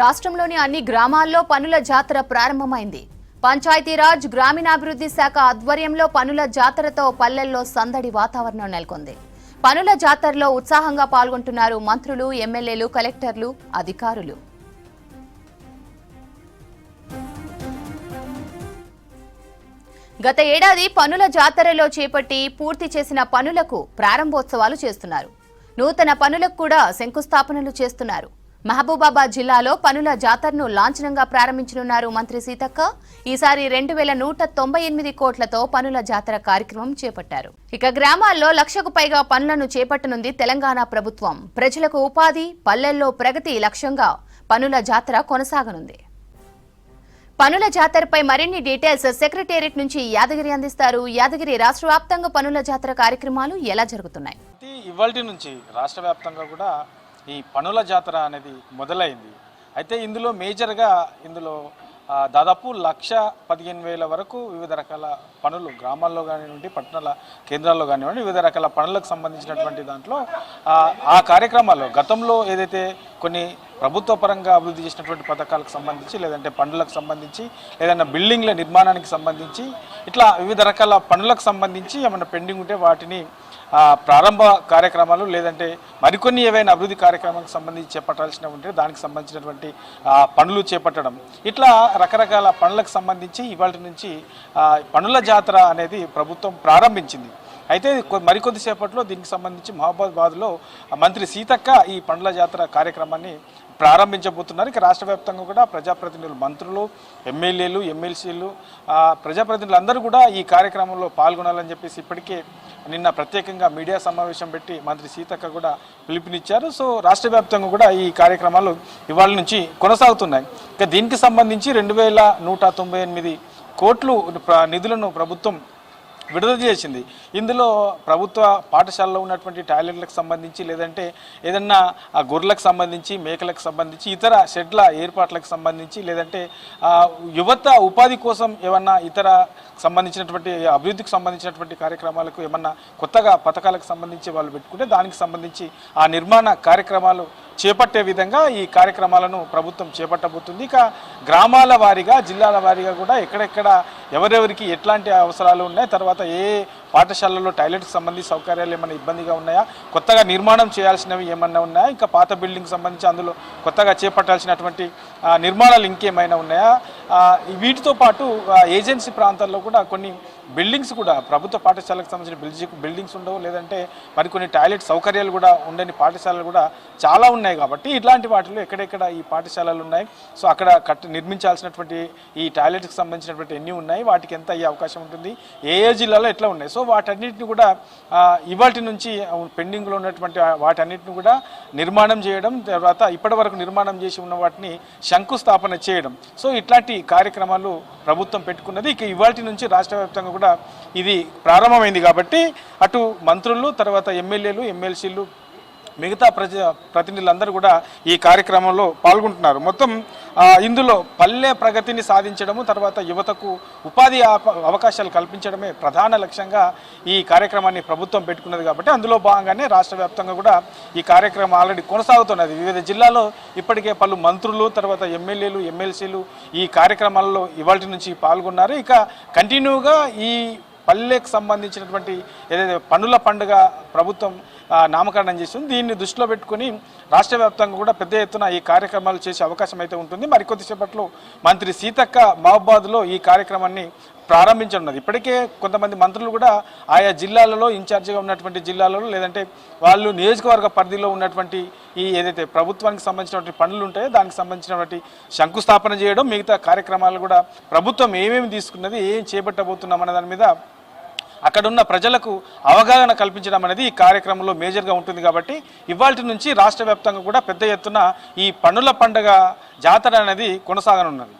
రాష్ట్రంలోని అన్ని గ్రామాల్లో పనుల జాతర ప్రారంభమైంది. పంచాయతీరాజ్ గ్రామీణాభివృద్ధి శాఖ ఆధ్వర్యంలో పనుల జాతరతో పల్లెల్లో సందడి వాతావరణం నెలకొంది. పనుల జాతరలో ఉత్సాహంగా పాల్గొంటున్నారు మంత్రులు ఎమ్మెల్యేలు కలెక్టర్లు అధికారులు. గత ఏడాది పనుల జాతరలో చేపట్టి పూర్తి చేసిన పనులకు ప్రారంభోత్సవాలు చేస్తున్నారు. నూతన పనులకు కూడా శంకుస్థాపనలు చేస్తున్నారు. మహబూబాబాద్ జిల్లాలో పనుల జాతరను లాంఛనంగా ప్రారంభించనున్నారు మంత్రి సీతక్క. ఈసారి రెండు వేల నూట తొంభై ఎనిమిది కోట్లతో పనుల జాతర కార్యక్రమం చేపట్టారు. ఇక గ్రామాల్లో లక్షకు పైగా పనులను చేపట్టనుంది తెలంగాణ ప్రభుత్వం. ప్రజలకు ఉపాధి పల్లెల్లో ప్రగతి లక్ష్యంగా పనుల జాతర కొనసాగనుంది. పనుల జాతరపై మరిన్ని డీటెయిల్స్ సెక్రటేరియట్ నుంచి యాదగిరి అందిస్తారు. యాదగిరి రాష్ట్ర వ్యాప్తంగా పనుల జాతర కార్యక్రమాలు ఎలా జరుగుతున్నాయి? ఇవాళ నుంచి రాష్ట్ర వ్యాప్తంగా కూడా ఈ పనుల జాతర అనేది మొదలైంది. అయితే ఇందులో మేజర్గా ఇందులో దాదాపు లక్ష పదిహేను వేల వరకు వివిధ రకాల పనులు గ్రామాల్లో కానివ్వండి పట్టణాల కేంద్రాల్లో కానివ్వండి వివిధ రకాల పనులకు సంబంధించినటువంటి దాంట్లో ఆ, ఆ కార్యక్రమాల్లో గతంలో ఏదైతే కొన్ని ప్రభుత్వ పరంగా అభివృద్ధి చేసినటువంటి పథకాలకు సంబంధించి లేదంటే పనులకు సంబంధించి లేదన్నా బిల్డింగ్ల నిర్మాణానికి సంబంధించి ఇట్లా వివిధ రకాల పనులకు సంబంధించి ఏమైనా పెండింగ్ ఉంటే వాటిని ప్రారంభ కార్యక్రమాలు లేదంటే మరికొన్ని ఏవైనా అభివృద్ధి కార్యక్రమాలకు సంబంధించి చేపట్టాల్సిన ఉంటే దానికి సంబంధించినటువంటి పనులు చేపట్టడం. ఇట్లా రకరకాల పనులకు సంబంధించి ఇవాళ నుంచి పనుల జాతర అనేది ప్రభుత్వం ప్రారంభించింది. అయితే మరికొద్దిసేపట్లో దీనికి సంబంధించి మహబూబాబాద్లో మంత్రి సీతక్క ఈ పండ్ల జాతర కార్యక్రమాన్ని ప్రారంభించబోతున్నారు. ఇక రాష్ట్ర వ్యాప్తంగా కూడా ప్రజాప్రతినిధులు మంత్రులు ఎమ్మెల్యేలు ఎమ్మెల్సీలు ప్రజాప్రతినిధులు అందరూ కూడా ఈ కార్యక్రమంలో పాల్గొనాలని చెప్పేసి ఇప్పటికే నిన్న ప్రత్యేకంగా మీడియా సమావేశం పెట్టి మంత్రి సీతక్క కూడా పిలుపునిచ్చారు. సో రాష్ట్ర వ్యాప్తంగా కూడా ఈ కార్యక్రమాలు ఇవాళ నుంచి కొనసాగుతున్నాయి. ఇక దీనికి సంబంధించి రెండు వేల నూట తొంభై ఎనిమిది కోట్లు ప్ర- నిధులను ప్రభుత్వం విడుదల చేసింది. ఇందులో ప్రభుత్వ పాఠశాలలో ఉన్నటువంటి టాయిలెట్లకు సంబంధించి లేదంటే ఏదన్నా ఆ గొర్రెలకు సంబంధించి మేకలకు సంబంధించి ఇతర షెడ్ల ఏర్పాట్లకు సంబంధించి లేదంటే యువత ఉపాధి కోసం ఏమన్నా ఇతర సంబంధించినటువంటి అభివృద్ధికి సంబంధించినటువంటి కార్యక్రమాలకు ఏమన్నా కొత్తగా పథకాలకు సంబంధించి వాళ్ళు పెట్టుకుంటే దానికి సంబంధించి ఆ నిర్మాణ కార్యక్రమాలు చేపట్టే విధంగా ఈ కార్యక్రమాలను ప్రభుత్వం చేపట్టబోతుంది. ఇక గ్రామాల వారీగా జిల్లాల వారీగా కూడా ఎక్కడెక్కడ ఎవరెవరికి ఎట్లాంటి అవసరాలు ఉన్నాయి తర్వాత ఏ పాఠశాలలో టాయిలెట్కి సంబంధించి సౌకర్యాలు ఏమైనా ఇబ్బందిగా ఉన్నాయా కొత్తగా నిర్మాణం చేయాల్సినవి ఏమైనా ఉన్నాయా ఇంకా పాత బిల్డింగ్ సంబంధించి అందులో కొత్తగా చేపట్టాల్సినటువంటి నిర్మాణాలు ఇంకేమైనా ఉన్నాయా? వీటితో పాటు ఏజెన్సీ ప్రాంతాల్లో కూడా కొన్ని బిల్డింగ్స్ కూడా ప్రభుత్వ పాఠశాలకు సంబంధించిన బిల్డింగ్ బిల్డింగ్స్ ఉండవు లేదంటే మరికొన్ని టాయిలెట్ సౌకర్యాలు కూడా ఉండని పాఠశాలలు కూడా చాలా ఉన్నాయి కాబట్టి ఇట్లాంటి వాటిలో ఎక్కడెక్కడ ఈ పాఠశాలలు ఉన్నాయి. సో అక్కడ కట్ నిర్మించాల్సినటువంటి ఈ టాయిలెట్కి సంబంధించినటువంటి ఎన్ని ఉన్నాయి వాటికి ఎంత అయ్యే అవకాశం ఉంటుంది ఏ ఏ జిల్లాలో ఎట్లా ఉన్నాయి. సో వాటన్నిటిని కూడా ఇవాటి నుంచి పెండింగ్లో ఉన్నటువంటి వాటన్నిటిని కూడా నిర్మాణం చేయడం తర్వాత ఇప్పటి వరకు నిర్మాణం చేసి ఉన్న వాటిని శంకుస్థాపన చేయడం. సో ఇట్లాంటి కార్యక్రమాలు ప్రభుత్వం పెట్టుకున్నది. ఇక ఇవాటి నుంచి రాష్ట్ర వ్యాప్తంగా కూడా ఇది ప్రారంభమైంది కాబట్టి అటు మంత్రులు తర్వాత ఎమ్మెల్యేలు ఎమ్మెల్సీలు మిగతా ప్రజ ప్రతినిధులందరూ కూడా ఈ కార్యక్రమంలో పాల్గొంటున్నారు. మొత్తం ఇందులో పల్లె ప్రగతిని సాధించడము తర్వాత యువతకు ఉపాధి అవకాశాలు కల్పించడమే ప్రధాన లక్ష్యంగా ఈ కార్యక్రమాన్ని ప్రభుత్వం పెట్టుకున్నది కాబట్టి అందులో భాగంగానే రాష్ట్ర వ్యాప్తంగా కూడా ఈ కార్యక్రమం ఆల్రెడీ కొనసాగుతున్నది. వివిధ జిల్లాలో ఇప్పటికే పలు మంత్రులు తర్వాత ఎమ్మెల్యేలు ఎమ్మెల్సీలు ఈ కార్యక్రమాల్లో ఇవాటి నుంచి పాల్గొన్నారు. ఇక కంటిన్యూగా ఈ పల్లెకు సంబంధించినటువంటి ఏదైతే పనుల పండుగ ప్రభుత్వం నామకరణం చేసింది దీన్ని దృష్టిలో పెట్టుకుని రాష్ట్ర వ్యాప్తంగా కూడా పెద్ద ఎత్తున ఈ కార్యక్రమాలు చేసే అవకాశం అయితే ఉంటుంది. మరికొద్దిసేపట్లో మంత్రి సీతక్క మహబాద్లో ఈ కార్యక్రమాన్ని ప్రారంభించనున్నది. ఇప్పటికే కొంతమంది మంత్రులు కూడా ఆయా జిల్లాలలో ఇన్ఛార్జిగా ఉన్నటువంటి జిల్లాలలో లేదంటే వాళ్ళు నియోజకవర్గ పరిధిలో ఉన్నటువంటి ఈ ఏదైతే ప్రభుత్వానికి సంబంధించినటువంటి పనులు ఉంటాయో దానికి సంబంధించినటువంటి శంకుస్థాపన చేయడం మిగతా కార్యక్రమాలు కూడా ప్రభుత్వం ఏమేమి తీసుకున్నది ఏం చేపట్టబోతున్నాం అనే దాని మీద అక్కడున్న ప్రజలకు అవగాహన కల్పించడం అనేది ఈ కార్యక్రమంలో మేజర్గా ఉంటుంది కాబట్టి ఇవాళ నుంచి రాష్ట్ర వ్యాప్తంగా కూడా పెద్ద ఎత్తున ఈ పనుల పండుగ జాతర అనేది కొనసాగనున్నది.